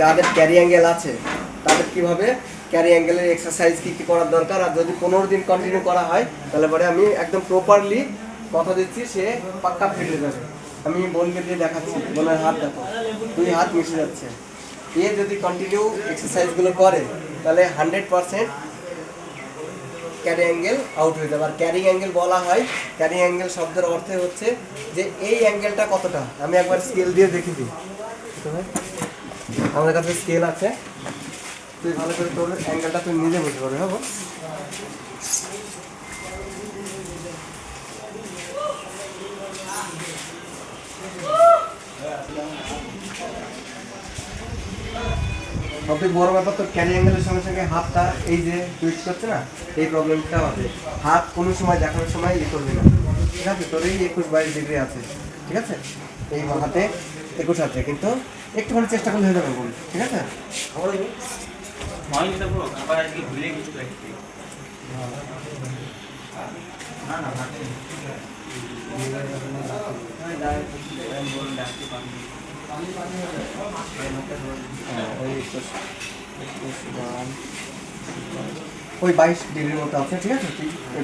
যাদের carry angle আছে, তাদের কীভাবে ক্যারি অ্যাঙ্গেলের এক্সারসাইজ কী কী করার দরকার? আর যদি পনেরো দিন কন্টিনিউ করা হয়, তাহলে পরে আমি একদম প্রপারলি কথা দিচ্ছি, সে পাক্কা ফেটে যাবে। আমি বোনকে দিয়ে দেখাচ্ছি, বোনের হাত দেখো, দুই হাত মিশে যাচ্ছে। এ যদি কন্টিনিউ এক্সারসাইজগুলো করে, তাহলে hundred percent carry angle out হয়ে যাবে। আর ক্যারিং অ্যাঙ্গেল বলা হয় ক্যারিং অ্যাঙ্গেল শব্দের অর্থে হচ্ছে যে এই অ্যাঙ্গেলটা কতটা? আমি একবার স্কেল দিয়ে দেখে দিই। আমাদের কাছে স্কেল আছে। তুই ভালো করে তোর অ্যাঙ্গেলটা তুই নিজে বুঝতে পারবি হব সবথেকে বড় ব্যাপার তো ক্যারি অ্যাঙ্গেলের সঙ্গে সঙ্গে হাতটা এই যে টুইট করছে না, এই প্রবলেমটা হবে হাত কোনো সময় দেখানোর সময় ইয়ে করবে না। ঠিক আছে? তোর এই একুশ বাইশ ডিগ্রি আছে। ঠিক আছে? এই হাতে একুশ আছে। কিন্তু একটুখানি চেষ্টা করলে হয়ে যাবে বল ঠিক আছে? বলুন ওই বাইশ ডিগ্রির মতো আছে ঠিক আছে?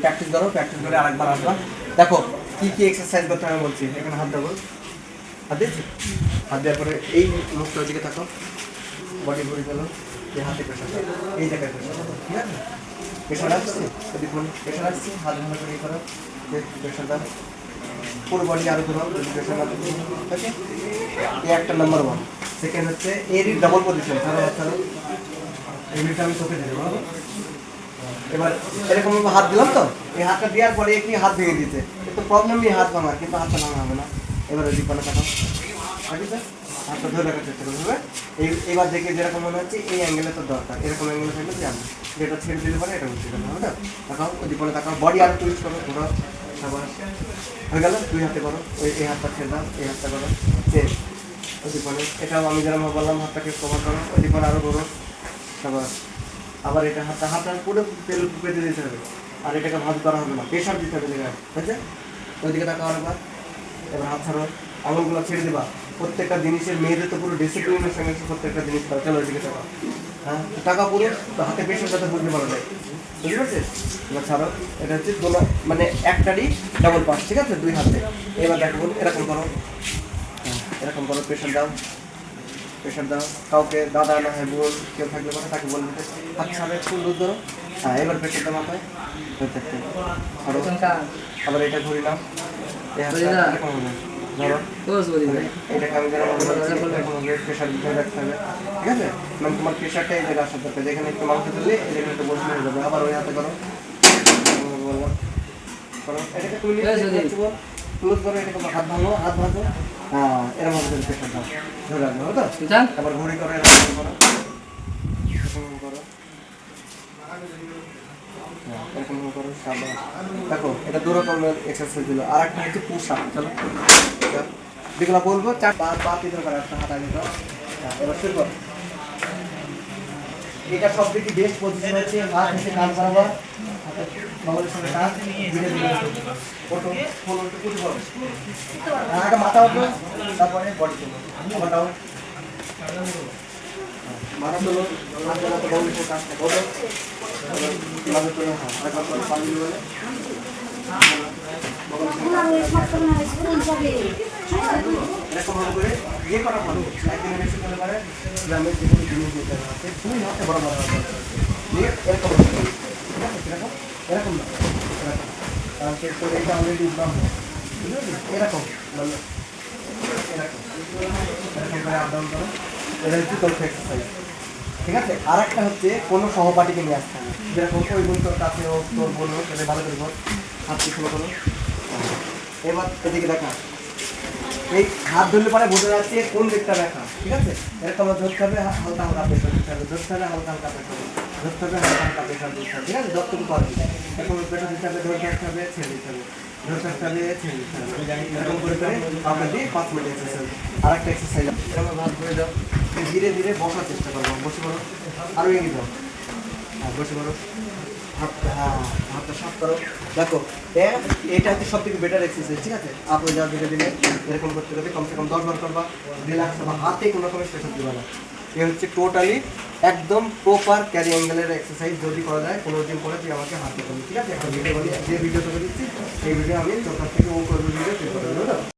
প্র্যাকটিস করো প্র্যাকটিস করে আরেকবার আসবা। দেখো কি কি এক্সারসাইজ করতে হবে বলছি? এখানে হাত দেবো হাত দিয়েছি হাত দেওয়ার পরে এই মুখটার দিকে থাকো বডি ঘুরে গেল এই হাতে প্রেশার এই জায়গায় প্রেশার ঠিক আছে? প্রেশার আসছে? যদি কোন প্রেশার আসছে, হাত ভালো করে করো। প্রেশার দাও পুরো বডি আরও ঘুরাও, যদি প্রেশার না থাকে এই একটা নাম্বার ওয়ান সেকেন্ড হচ্ছে, এরই ডবল পজিশন হাত ছাড়ো এমনিটা আমি চোখে পারব এবার এরকম হাত দিলাম তো? এই হাতটা দেওয়ার পরে কি হাত ভেঙে দিতে একটু প্রবলেম নেই হাত ভাঙার, কিন্তু হাতটা ভাঙা হবে না। এবার ওই দিকপানে তাকাও ঠিক আছে হাতটা ধরে রাখার চেষ্টা করবে এই, এবার দেখে যেরকম মনে হচ্ছে, এই অ্যাঙ্গেলে তো দরকার। এরকম অ্যাঙ্গেলে থাকলে জানবে যেটা ছেড়ে দিলে পরে, এটা উঠতে যাবে, হবে? না তাকাও ওই দিকপানে তাকাও বডি আরও টুইস্ট করো, ঘোরাও, সাবাস। হয়ে গেল? দুই হাতে করো। ওই এই হাতটা ছেড়ে দাও, এই হাতটা করো। চেঞ্জ ওই দিকপানে এটাও আমি যেরকম বললাম, হাতটাকে কভার করো। ওই দিকপানে আরও ঘোরো, সাবাস। আবার এটা হাতটা হাতটা পুরো তেল পেতে দিতে হবে। আর এটাকে ভাজ করা হবে না। প্রেশার দিতে হবে জায়গায়, বুঝছে? ওইদিকে তাকাও একবার এবার হাত ছাড়ো আঙুলগুলো ছেড়ে দেবা। প্রত্যেকটা জিনিসের মেয়েদের তো পুরো ডিসিপ্লিনের সঙ্গে প্রত্যেকটা জিনিস করো চলো ওইদিকে টাকা হ্যাঁ? টাকা পুরো তো হাতে প্রেশার যাতে বুঝতে পারা যায়। বুঝতে পারছিস এবার ছাড়ো এটা হচ্ছে দোনো মানে একটারই ডাবল পাস ঠিক আছে? দুই হাতে। এবার দেখো এরকম করো। এরকম করো প্রেশার দাও। প্রেশার দাও। কাউকে দাদা না হয় বোন কেউ থাকলে পরে তাকে বলবে হাত ছাড়ে ফুল দুধ ধরো। হ্যাঁ এবার প্রেশার দাও মাথায় আবার এটা ঘুরি নাও। হবে ঠিক আছে? মানে তোমার প্রেশারটা এই জায়গায় দরকার যেখানে একটু মাংস দিলে এই জায়গায় একটু বসে হয়ে যাবে। আবার ওই হাতে করো। বললাম। এটাকে তুমি যদি। ক্লোজ করো এটাকে হাত ভাঙো হাত ভাঙো। হ্যাঁ এরকম প্রেশার দাও ধরে রাখবে বুঝতো আবার ঘুরি করো এরকম করো এরকম করো এরকম করো সাবাস দেখো এটা দু রকমের এক্সারসাইজ দিল। আর একটা হচ্ছে পুশ আপ চলো। যেগুলো বলব চার পা পা পিছনে করে একটা হাত আগে দাও এবার শুরু করো। এটা সব থেকে বেস্ট পজিশন হচ্ছে হাত উঠে হ্যাঁ, আগে মাথা ওঠো তারপরে বডি তোলো আবার কাজটা করো হ্যাঁ এরকম এরকম। ঠিক আছে এরকম না এরকম হয় বুঝতে এরকম মানে এরকম এরকম করে আপ করো এটা হচ্ছে তোর এক্সারসাইজ ঠিক আছে? আর একটা হচ্ছে কোনো সহপাঠীকে নিয়ে আসতে হবে। যেরকম ওই বোন তোর কাছে হোক, তোর বোন হোক ভালো করে বল। হাত শুরু করো। এবার এদিকে দেখা। এই হাত ধরলে পরে বোঝা যাচ্ছে কোন দিকটা দেখা ঠিক আছে এরকম ধরতে হবে হালকা হালকা প্রেশার দিতে হবে ধরতে হবে হালকা হালকা প্রেশার ধরতে হবে হালকা হালকা প্রেশার দিতে হবে ঠিক আছে যতটুকু পারবি এরকম প্রেশার দিতে হবে ধরতে হবে ছেড়ে দিতে হবে ছেড়ে হবে করে করে মিনিট এক্সারসাইজ আর হাত ধরে দাও ধীরে বসার চেষ্টা করব বসে পড়ো আরও এগিয়ে যাও হ্যাঁ বসে পড়ো হাত হ্যাঁ হাতটা সাফ করো। দেখো এটা হচ্ছে সব থেকে বেটার এক্সারসাইজ ঠিক আছে? আপনি যা ধীরে ধীরে এরকম করতে করতে কমসে কম দশ বার করবা রিল্যাক্স হবা হাতে কোনো রকমের প্রেশার দিবা না। এ হচ্ছে টোটালি একদম প্রপার ক্যারি অ্যাঙ্গেলের এক্সারসাইজ যদি করা যায় পনেরো দিন পরে তুই আমাকে হাতে করবি ঠিক আছে? এখন ভিডিও বলি, যে ভিডিও তোকে দিচ্ছি এই ভিডিও আমি তোর থেকে ও করবি ভিডিও তুই বুঝলো